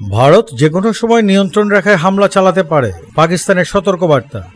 ভারত যে কোনো সময় নিয়ন্ত্রণ রেখায় হামলা চালাতে পারে। পাকিস্তানের সতর্কবার্তা।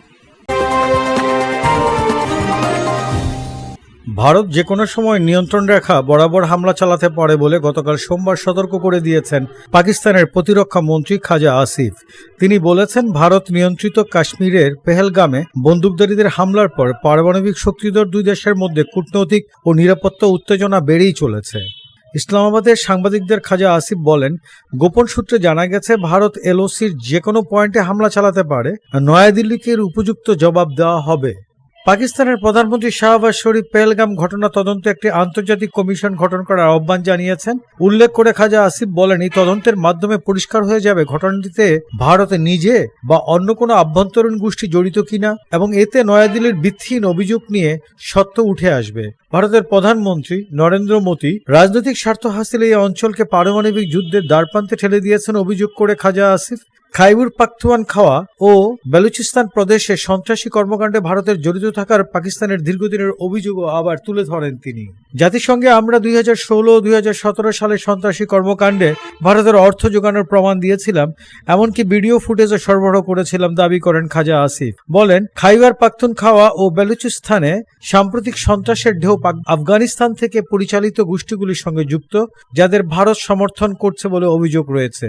ভারত যে কোনো সময় নিয়ন্ত্রণ রেখা বরাবর হামলা চালাতে পারে বলে গতকাল সোমবার সতর্ক করে দিয়েছেন পাকিস্তানের প্রতিরক্ষা মন্ত্রী খাজা আসিফ। তিনি বলেছেন, ভারত নিয়ন্ত্রিত কাশ্মীরের পেহেলগামে বন্দুকধারীদের হামলার পর পারমাণবিক শক্তিধর দুই দেশের মধ্যে কূটনৈতিক ও নিরাপত্তা উত্তেজনা বেড়েই চলেছে। ইসলামাবাদের সাংবাদিকদের খাজা আসিফ বলেন, গোপন সূত্রে জানা গেছে, ভারত এলওসির যে কোনো পয়েন্টে হামলা চালাতে পারে। নয়াদিল্লিকে উপযুক্ত জবাব দেওয়া হবে। পাকিস্তানের প্রধানমন্ত্রী শাহবাজ শরীফ পেহেলগাম ঘটনা তদন্তে একটি আন্তর্জাতিক কমিশন গঠন করার আহ্বান জানিয়েছেন। উল্লেখ করে খাজা আসিফ বলেন, এই তদন্তের মাধ্যমে পরিষ্কার হয়ে যাবে ঘটনাটিতে ভারতে নিজে বা অন্য কোনো আভ্যন্তরীণ গোষ্ঠী জড়িত কিনা এবং এতে নয়াদিল্লির ভিত্তিহীন অভিযোগ নিয়ে সত্য উঠে আসবে। ভারতের প্রধানমন্ত্রী নরেন্দ্র মোদী রাজনৈতিক স্বার্থ হাসিলে এই অঞ্চলকে পারমাণবিক যুদ্ধের দ্বারপ্রান্তে ঠেলে দিয়েছেন অভিযোগ করে খাজা আসিফ। খাইবুর পাখতুয়ান খাওয়া ও বেলুচিস্তান প্রদেশে সন্ত্রাসী কর্মকাণ্ডে ভারতের জড়িত থাকার পাকিস্তানের দীর্ঘদিনের অভিযোগও আবার তুলে ধরেন তিনি। জাতিসংঘে আমরা দুই হাজার ষোলো, দুই হাজার সতেরো সালে সন্ত্রাসী কর্মকাণ্ডে ভারতের অর্থ যোগানোর প্রমাণ দিয়েছিলাম, এমনকি ভিডিও ফুটেজও সরবরাহ করেছিলাম দাবি করেন খাজা আসিফ। বলেন, খাইবার পাখতুন খাওয়া ও বেলুচিস্তানে সাম্প্রতিক সন্ত্রাসের ঢেউ আফগানিস্তান থেকে পরিচালিত গোষ্ঠীগুলির সঙ্গে যুক্ত, যাদের ভারত সমর্থন করছে বলে অভিযোগ রয়েছে।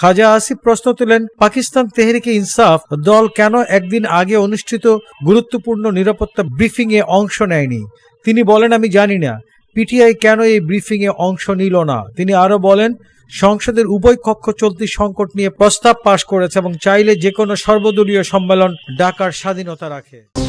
খাজা আসিফ প্রশ্ন তোলেন, পাকিস্তান তেহরিকে ইনসাফ দল কেন একদিন আগে অনুষ্ঠিত গুরুত্বপূর্ণ নিরাপত্তা ব্রিফিং এ অংশ নেয়নি? তিনি বলেন, আমি জানি না। পিটিআই কেন এই ব্রিফিং এ অংশ নিল না? তিনি আরও বলেন, সংসদের উভয় কক্ষ চলতি সংকট নিয়ে প্রস্তাব পাশ করেছে এবং চাইলে যে কোনো সর্বদলীয় সম্মেলন ডাকার স্বাধীনতা রাখে।